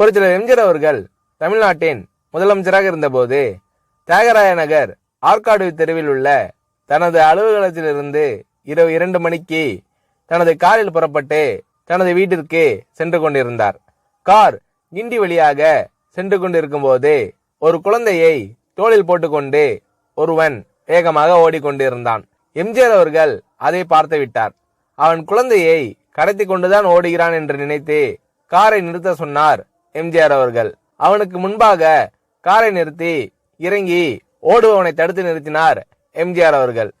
புரட்சியாளர் எம்ஜிஆர் அவர்கள் தமிழ்நாட்டின் முதலமைச்சராக இருந்தபோது தியாகராய நகர் ஆற்காடு தெருவில் உள்ள தனது அலுவலகத்திலிருந்து இரவு இரண்டு மணிக்கு தனது காரில் புறப்பட்டு தனது வீட்டிற்கு சென்று கொண்டிருந்தார். கார் கிண்டி வழியாக சென்று கொண்டிருக்கும் போது ஒரு குழந்தையை தோளில் போட்டுக்கொண்டு ஒருவன் வேகமாக ஓடிக்கொண்டிருந்தான். எம்ஜிஆர் அவர்கள் அதை பார்த்து விட்டார். அவன் குழந்தையை கடத்தி கொண்டுதான் ஓடுகிறான் என்று நினைத்து காரை நிறுத்த சொன்னார் எம்ஜிஆர் அவர்கள். அவனுக்கு முன்பாக காரை நிறுத்தி இறங்கி ஓடுபவனை தடுத்து நிறுத்தினார் எம்ஜிஆர் அவர்கள்.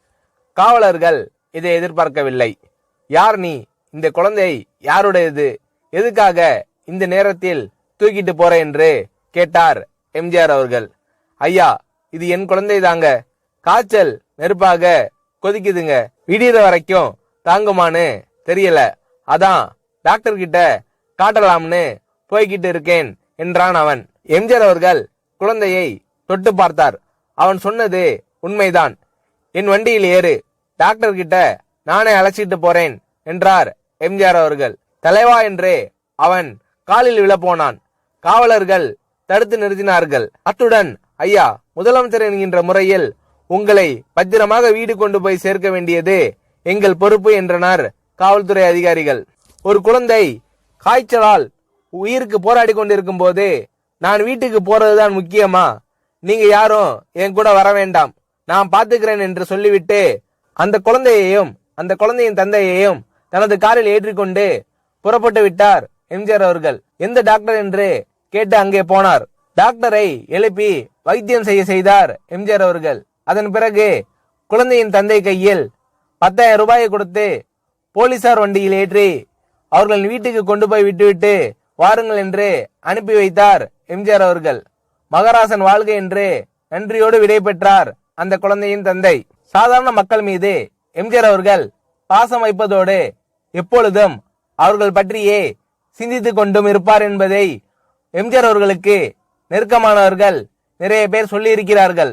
காவலர்கள் இதை எதிர்பார்க்கவில்லை. யார் நீ? இந்த குழந்தை யாருடையது? எதுக்காக இந்த நேரத்தில் தூக்கிட்டு போற என்று கேட்டார் எம்ஜிஆர் அவர்கள். ஐயா இது என் குழந்தை தாங்க. காய்ச்சல் நெருப்பாக கொதிக்குதுங்க. விடியற வரைக்கும் தாங்குமான்னு தெரியல. அதான் டாக்டர் கிட்ட காட்டலாம்னு போய்கிட்டு இருக்கேன் என்றான் அவன். எம்ஜிஆர் அவர்கள் குழந்தையை தொட்டு பார்த்தார். அவன் சொன்னது உண்மைதான். என் வண்டியில் ஏறு. டாக்டர் கிட்ட நானே அழைச்சிட்டு போறேன் என்றார் எம்ஜிஆர் அவர்கள். தலைவா என்று அவன் காலில் விழப்போனான். காவலர்கள் தடுத்து நிறுத்தினார்கள். அத்துடன் ஐயா முதலமைச்சர் என்கின்ற முறையில் உங்களை பத்திரமாக வீடு கொண்டு போய் சேர்க்க வேண்டியது எங்கள் பொறுப்பு என்றனர் காவல்துறை அதிகாரிகள். ஒரு குழந்தை காய்ச்சலால் உயிருக்கு போராடி கொண்டிருக்கும் போது நான் வீட்டுக்கு போறதுதான் முக்கியமா? நீங்க யாரும் என் கூட வர வேண்டாம். நான் பாத்துக்கிறேன் என்று சொல்லிவிட்டு அந்த குழந்தையையும் அந்த குழந்தையின் தந்தையையும் தனது காரில் ஏற்றிக்கொண்டு புறப்பட்டு விட்டார் எம்ஜிஆர் அவர்கள். எந்த டாக்டர் என்று கேட்டு அங்கே போனார். டாக்டரை எழுப்பி வைத்தியம் செய்ய செய்தார் எம்ஜிஆர் அவர்கள். அதன் பிறகு குழந்தையின் தந்தை கையில் பத்தாயிரம் ரூபாயை கொடுத்து போலீசார் வண்டியில் ஏற்றி அவர்களின் வீட்டுக்கு கொண்டு போய் விட்டுவிட்டு வாருங்கள் என்று அனுப்பி வைத்தார் எம்ஜிஆர் அவர்கள். மகராசன் வாழ்க என்று நன்றியோடு விடை பெற்றார் அந்த குழந்தையின் தந்தை. சாதாரண மக்கள் மீது எம்ஜிஆர் அவர்கள் பாசம் வைப்பதோடு எப்பொழுதும் அவர்கள் பற்றியே சிந்தித்து கொண்டும் இருப்பார் என்பதை எம்ஜிஆர் அவர்களுக்கு நெருக்கமானவர்கள் நிறைய பேர் சொல்லியிருக்கிறார்கள்.